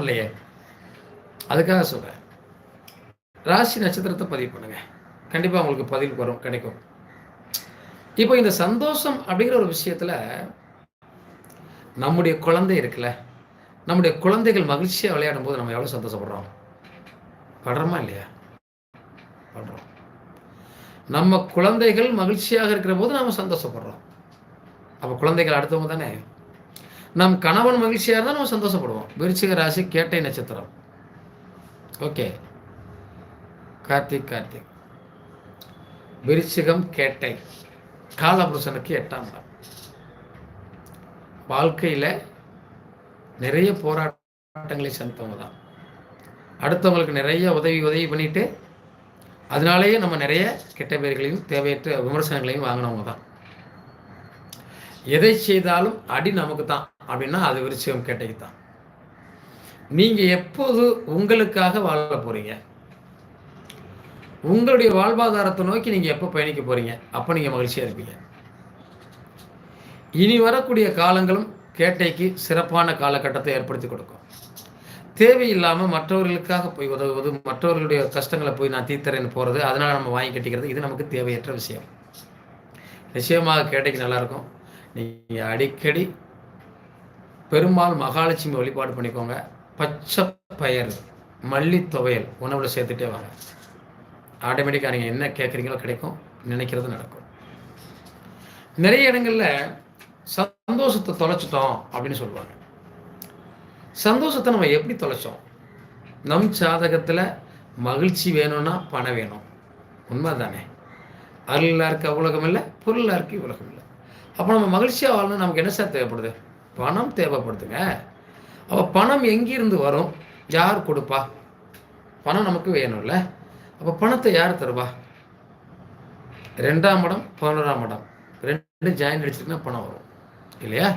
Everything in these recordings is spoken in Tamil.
இல்லையே அதுக்காக சொல்கிறேன் ராசி நட்சத்திரத்தை பதிவு பண்ணுங்க. கண்டிப்பாக உங்களுக்கு பதில் வரும் கிடைக்கும். இப்போ இந்த சந்தோஷம் அப்படிங்கிற ஒரு விஷயத்தில் நம்முடைய குழந்தை இருக்குல்ல நம்முடைய குழந்தைகள் மகிழ்ச்சியாக விளையாடும் போது நம்ம எவ்வளோ சந்தோஷப்படுறோம்? படுறோமா இல்லையா? படுறோம். நம்ம குழந்தைகள் மகிழ்ச்சியாக இருக்கிற போது நம்ம சந்தோஷப்படுறோம். அப்போ குழந்தைகள் அடுத்தவங்க தானே? நம் கணவன் மகிழ்ச்சியாக இருந்தால் நம்ம சந்தோஷப்படுவோம். விருச்சிக ராசி கேட்டை நட்சத்திரம். ஓகே. கார்த்திக் கார்த்திக். விருச்சிகம் கேட்டை. காலபுருஷனுக்கு எட்டாம் இடம். வாழ்க்கையில் நிறைய போராட்டங்களை சந்தித்தவங்க தான். அடுத்தவங்களுக்கு நிறைய உதவி உதவி பண்ணிட்டு அதனாலேயே நம்ம நிறைய கெட்ட பேர்களையும் தேவையற்ற விமர்சனங்களையும் வாங்கினவங்க தான். எதை செய்தாலும் அடி நமக்கு தான். அப்படின்னா அது விருச்சிகம் கேட்டைக்கு தான். நீங்கள் எப்போது உங்களுக்காக வாழ போகிறீங்க உங்களுடைய வாழ்வாதாரத்தை நோக்கி நீங்கள் எப்போ பயணிக்க போகிறீங்க அப்போ நீங்கள் மகிழ்ச்சியாக இருப்பீங்க. இனி வரக்கூடிய காலங்களும் கேட்டைக்கு சிறப்பான காலகட்டத்தை ஏற்படுத்தி கொடுக்கும். தேவையில்லாமல் மற்றவர்களுக்காக போய் உதவுவது மற்றவர்களுடைய கஷ்டங்களை போய் நான் தீர்த்தரேன்னு போகிறது அதனால் நம்ம வாங்கி கட்டிக்கிறது இது நமக்கு தேவையற்ற விஷயம். நிச்சயமாக கேட்டைக்கு நல்லாயிருக்கும் நீங்கள் அடிக்கடி பெருமாள் மகாலட்சுமி வழிபாடு பண்ணிக்கோங்க. பச்சை பயர் மல்லி துவையல் உணவில் சேர்த்துட்டே வாங்க. ஆட்டோமேட்டிக்காக நீங்கள் என்ன கேட்குறீங்களோ கிடைக்கும் நினைக்கிறது நடக்கும். நிறைய இடங்களில் சந்தோஷத்தை தொலைச்சிட்டோம் அப்படின்னு சொல்லுவாங்க. சந்தோஷத்தை நம்ம எப்படி தொலைச்சோம்? நம் சாதகத்தில் மகிழ்ச்சி வேணும்னா பணம் வேணும். உண்மை தானே அருளாக இருக்க உலகம் இல்லை பொருளாக இருக்க உலகம் இல்லை. அப்போ நம்ம மகிழ்ச்சியாக வாழணும் நமக்கு என்ன சார் தேவைப்படுது? பணம் தேவைப்படுதுங்க. அப்போ பணம் எங்கிருந்து வரும்? யார் கொடுப்பா? பணம் நமக்கு வேணும்ல. அப்போ பணத்தை யார் தருவா? ரெண்டாம் இடம் பதினோராம் இடம். ரெண்டு ஜாயின் அடிச்சிருக்குன்னா பணம் வரும். இல்லையா?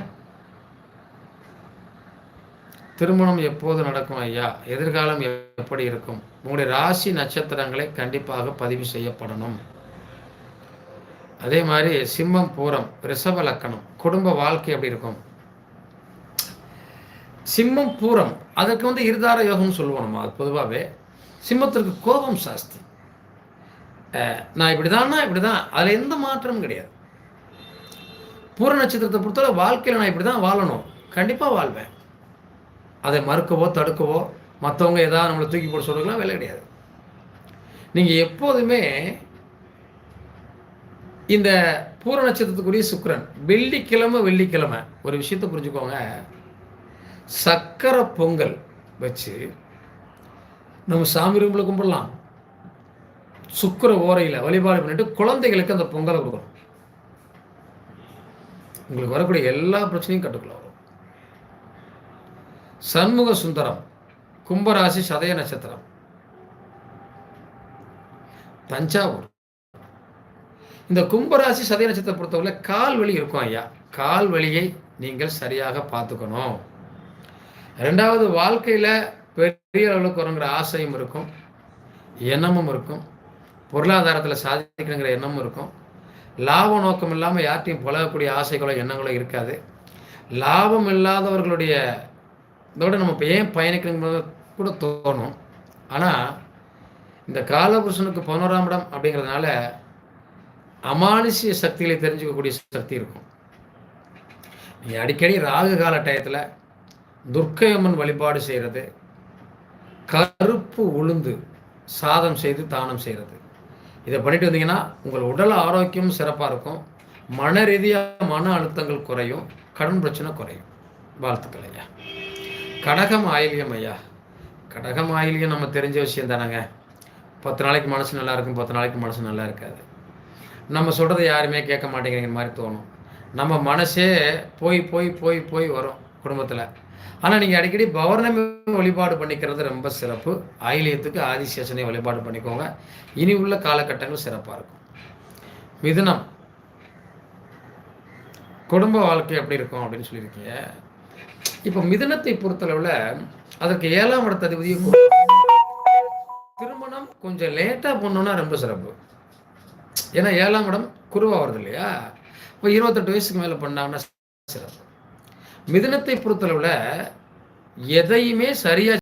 திருமணம் எப்போது நடக்கும் ஐயா? எதிர்காலம் எப்படி இருக்கும்? உங்களுடைய ராசி நட்சத்திரங்களை கண்டிப்பாக பதிவு செய்யப்படணும். அதே மாதிரி சிம்மம் பூரம் ரிஷப லக்கணம் குடும்ப வாழ்க்கை எப்படி இருக்கும்? சிம்மம் பூரம். அதற்கு வந்து இருதார யோகம்னு சொல்லுவோம் நம்ம அது பொதுவாகவே சிம்மத்திற்கு கோபம் சாஸ்தி. நான் இப்படி தான்னா இப்படி தான் அதில் எந்த மாற்றமும் கிடையாது. பூர நட்சத்திரத்தை பொறுத்தவரை வாழ்க்கையில் நான் இப்படி தான் வாழணும். கண்டிப்பாக வாழ்வேன். அதை மறுக்கவோ தடுக்கவோ மற்றவங்க ஏதாவது நம்மளை தூக்கி போட சொல்றதுலாம் வேலை கிடையாது. நீங்கள் எப்போதுமே இந்த பூர நட்சத்திரத்துக்குரிய சுக்கரன் வெள்ளிக்கிழமை வெள்ளிக்கிழமை. ஒரு விஷயத்தை புரிஞ்சுக்கோங்க. சக்கரை பொங்கல் வச்சு நம்ம சாமி ரூமில் கும்பிடலாம். சுக்கர ஓரையில் வழிபாடு பண்ணிட்டு குழந்தைகளுக்கு அந்த பொங்கலை கொடுக்கணும். உங்களுக்கு வரக்கூடிய எல்லா பிரச்சனையும் கட்டுக்குள்ள வரும். சண்முக சுந்தரம் கும்பராசி சதய நட்சத்திரம். தஞ்சாவூர். இந்த கும்பராசி சதய நட்சத்திரம் பொறுத்தவரை கால் வலி இருக்கும் ஐயா. கால் வலியை நீங்கள் சரியாக பார்த்துக்கணும். ரெண்டாவது வாழ்க்கையில் பெரிய அளவுக்கு வருங்கிற ஆசையும் இருக்கும். எண்ணமும் இருக்கும். பொருளாதாரத்தில் சாதிக்கணுங்கிற எண்ணமும் இருக்கும். லாப நோக்கம் இல்லாமல் யார்ட்டையும் பழகக்கூடிய ஆசைகளோ எண்ணங்களோ இருக்காது. லாபம் இல்லாதவர்களுடைய இதோட நம்ம இப்போ ஏன் பயணிக்கணுங்கிறது கூட தோணும். ஆனால் இந்த காலபுருஷனுக்கு பதினோராம் இடம் அப்படிங்கிறதுனால அமானுஷ்ய சக்திகளை தெரிஞ்சுக்கக்கூடிய சக்தி இருக்கும். நீங்கள் அடிக்கடி ராகு கால டயத்தில் துர்க்கையம்மன் வழிபாடு செய்கிறது கருப்பு உளுந்து சாதம் செய்து தானம் செய்கிறது இதை பண்ணிட்டு வந்தீங்கன்னா உங்கள் உடல் ஆரோக்கியம் சிறப்பாக இருக்கும். மன ரீதியாக மன அழுத்தங்கள் குறையும். கடன் பிரச்சனை குறையும். வாழ்த்துக்கள் ஐயா. கடகம் ஆயில்யம் ஐயா. கடகம் ஆயில்யம் நம்ம தெரிஞ்ச விஷயம் தானேங்க. பத்து நாளைக்கு மனசு நல்லா இருக்கும் பத்து நாளைக்கு மனசு நல்லா இருக்காது. நம்ம சொல்கிறத யாருமே கேட்க மாட்டேங்கிற மாதிரி தோணும். நம்ம மனசே போய் போய் போய் போய் வரும் குடும்பத்தில். ஆனால் நீங்கள் அடிக்கடி பௌர்ணமி வழிபாடு பண்ணிக்கிறது ரொம்ப சிறப்பு. ஆயிலியத்துக்கு ஆதிசேஷனை வழிபாடு பண்ணிக்கோங்க. இனி உள்ள காலகட்டங்கள் சிறப்பாக இருக்கும். மிதுனம். குடும்ப வாழ்க்கை எப்படி இருக்கும் அப்படின்னு சொல்லியிருக்கீங்க. இப்போ மிதுனத்தை பொறுத்தளவில் அதற்கு ஏழாம் இடத்த அதிபதியை திருமணம் கொஞ்சம் லேட்டாக பண்ணோன்னா ரொம்ப சிறப்பு. ஏன்னா ஏழாம் இடம் குருவாக வருது இல்லையா? இப்போ இருபத்தெட்டு வயசுக்கு மேலே பண்ணாங்கன்னா சிறப்பு. மிதுனத்தை பொறுத்தளவில் எதையுமே சரியாக